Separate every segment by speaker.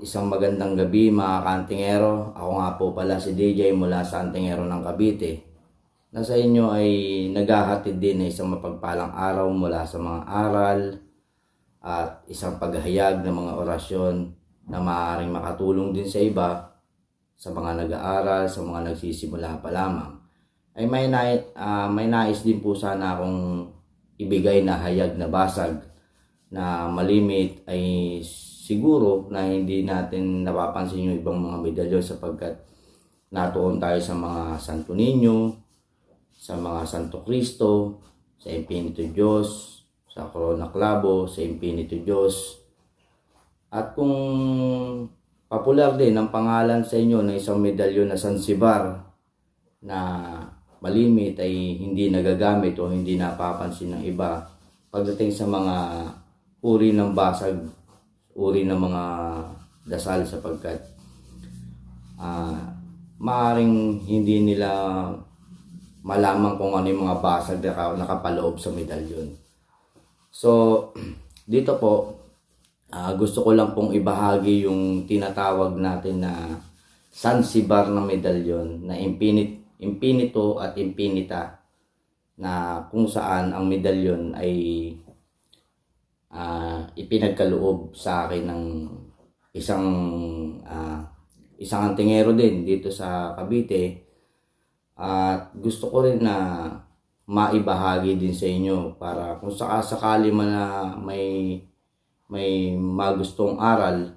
Speaker 1: isang magandang gabi mga kantingero. Ako nga po pala si DJ mula sa Antingero ng Cavite. Na sa inyo ay naghahatid din ng isang mapagpalang araw mula sa mga aral at isang paghahayag ng mga orasyon na maaaring makatulong din sa iba sa mga nag-aaral, sa mga nagsisimula pa lamang. Ay may, na, ah, may nais din po sana akong ibigay na hayag na basag na malimit ay siguro na hindi natin napapansin yung ibang mga medalyon sapagkat natuon tayo sa mga Santo Niño, sa mga Santo Cristo, sa Infinito Diyos, sa Corona Clavo, sa Infinito Diyos. At kung popular din ang pangalan sa inyo ng isang medalyon na Sansibar na malimit ay hindi nagagamit o hindi napapansin ng iba pagdating sa mga uri ng basag, uri ng mga dasal sapagkat ah maaring hindi nila malaman kung ano yung mga basag na naka- nakapaloob sa medalyon. So, dito po, ah, gusto ko lang pong ibahagi yung tinatawag natin na Sansibar ng medalyon na infinite, infinito at infinita na kung saan ang medalyon ay ah, ipinagkaloob sa akin ng isang ah, isang antingero din dito sa Cavite at gusto ko rin na maibahagi din sa inyo para kung sakasakali man na may may magustong aral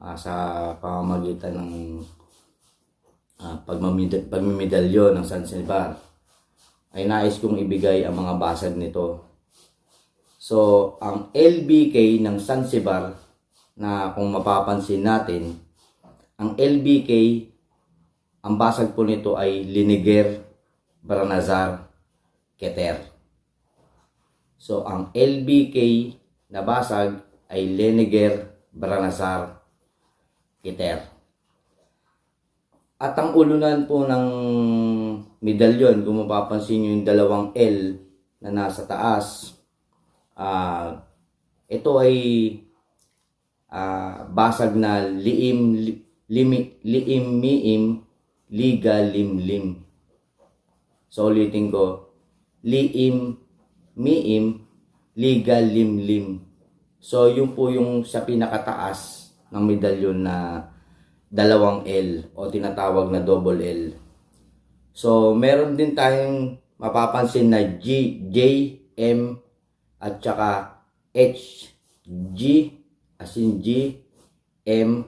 Speaker 1: ah, sa pamamagitan ng uh, pagmamid- pagmimedalyon ng San Silvar ay nais kong ibigay ang mga basag nito. So, ang LBK ng Sansibar na kung mapapansin natin, ang LBK, ang basag po nito ay Liniger, Baranazar, Keter. So, ang LBK na basag ay Liniger, Baranazar, Keter. At ang ulunan po ng medalyon, kung mapapansin nyo yung dalawang L na nasa taas, ah ito ay ah, basag na liim, li, limi, liim, miim, liga, limlim. So ulitin ko, liim, miim, liga, limlim. So yun po yung sa pinakataas ng medalyon na dalawang L o tinatawag na double L. So, meron din tayong mapapansin na G, J, M, at saka H, G, as in G, M,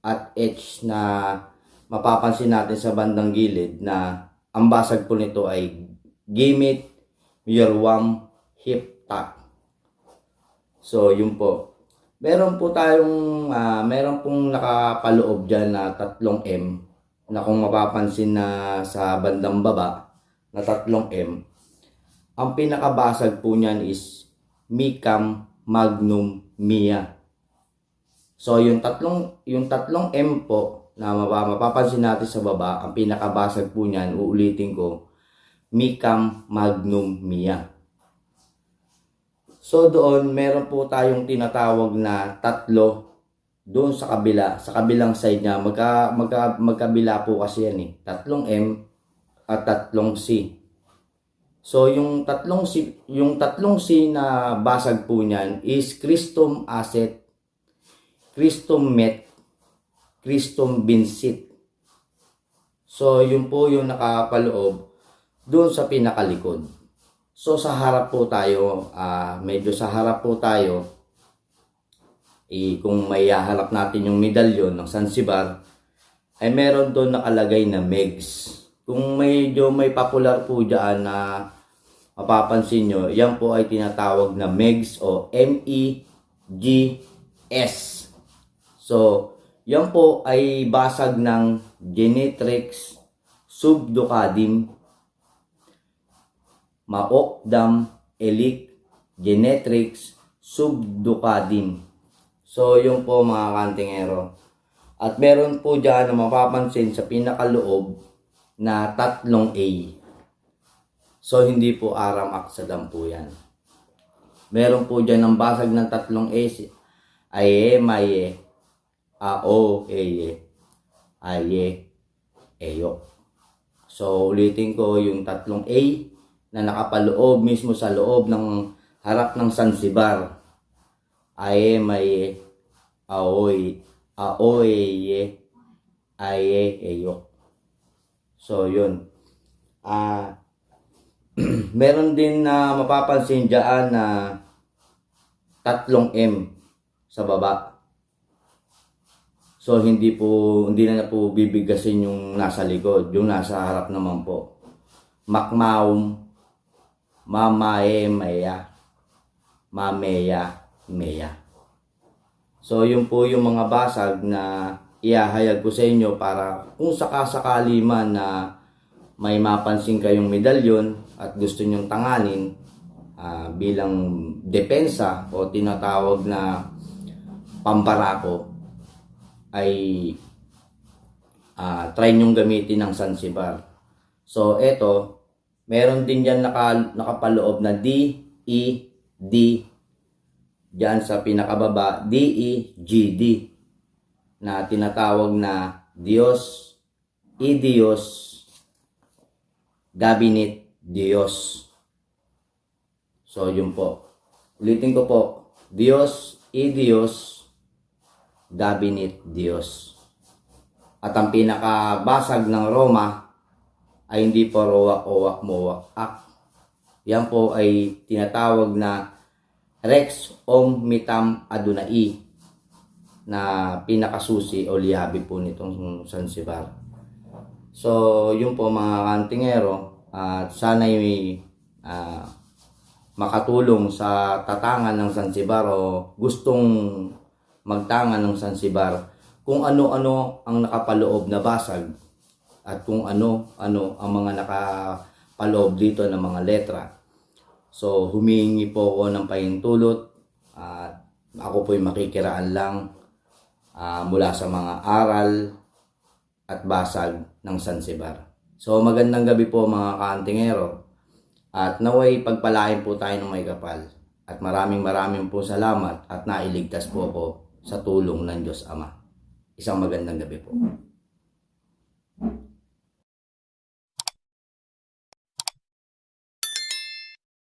Speaker 1: at H na mapapansin natin sa bandang gilid na ang basag po nito ay Gimit, Yorwam, Hip, Tap. So, yun po. Meron po tayong, ah, meron pong nakapaloob dyan na tatlong M na kung mapapansin na sa bandang baba na tatlong M, ang pinakabasag po niyan is Micam Magnum Mia. So yung tatlong yung tatlong M po na mapa- mapapansin natin sa baba, ang pinakabasag po niyan, uulitin ko, Micam Magnum Mia. So doon, meron po tayong tinatawag na tatlo doon sa kabila, sa kabilang side niya, magka, magka, magkabila po kasi yan eh. Tatlong M at tatlong C. So yung tatlong C, yung tatlong C na basag po niyan is Christum Asset, Christum Met, Christum Binsit. So yun po yung nakapaloob doon sa pinakalikod. So sa harap po tayo, ah, medyo sa harap po tayo, eh, kung may haharap natin yung medalyon ng Sansibar, ay meron doon nakalagay na MEGS. Kung medyo may popular po dyan na mapapansin nyo, yan po ay tinatawag na MEGS o M-E-G-S. So, Yan po ay basag ng Genetrix subducadim, Maokdam, Elik, Genetrix subducadim. So, yun po mga kantingero. At meron po dyan na mapapansin sa pinakaloob na tatlong A. So, hindi po aram aksadam po yan. Meron po dyan ng basag ng tatlong si- Aye, maye, ao, eye, aye, eyo. So, ulitin ko yung tatlong A na nakapaloob mismo sa loob ng harap ng Sansibar. Aye, maye, aoy, aoye, aye, eyo. So, yun. Ah, meron din na mapapansin dyan na tatlong M sa baba. So hindi po hindi na po bibigasin yung nasa likod, yung nasa harap naman po. Makmaum mamae maya mameya meya. So yun po yung mga basag na iahayag ko sa inyo para kung sakasakali man na may mapansin kayong medalyon at gusto nyong tanganin ah, bilang depensa o tinatawag na pambarako ay ah, try nyong gamitin ng Sansibar. So eto, meron din diyan naka, nakapaloob na D, E, D, diyan sa pinakababa, D, E, G, D na tinatawag na Dios, I Dios, Gabinet Dios. So, yun po. Ulitin ko po. Dios, I Dios, Gabinet Dios. At ang pinakabasag ng Roma ay hindi po roak, owak, mowak, ak. Yan po ay tinatawag na Rex Om Mitam Adunai na pinakasusi o liabi po nitong Sansibar. So, yun po mga kantingero at sana may ah, makatulong sa tatangan ng Sansibar o gustong magtangan ng Sansibar kung ano-ano ang nakapaloob na basag at kung ano-ano ang mga nakapaloob dito ng mga letra. So, humingi po ako ng pahintulot at ako po'y makikiraan lang ah, mula sa mga aral at basag ng Sansibar. So, magandang gabi po mga kaantingero. At naway pagpalain po tayo ng may kapal. At maraming maraming po salamat at nailigtas po ako sa tulong ng Diyos Ama. Isang magandang gabi po.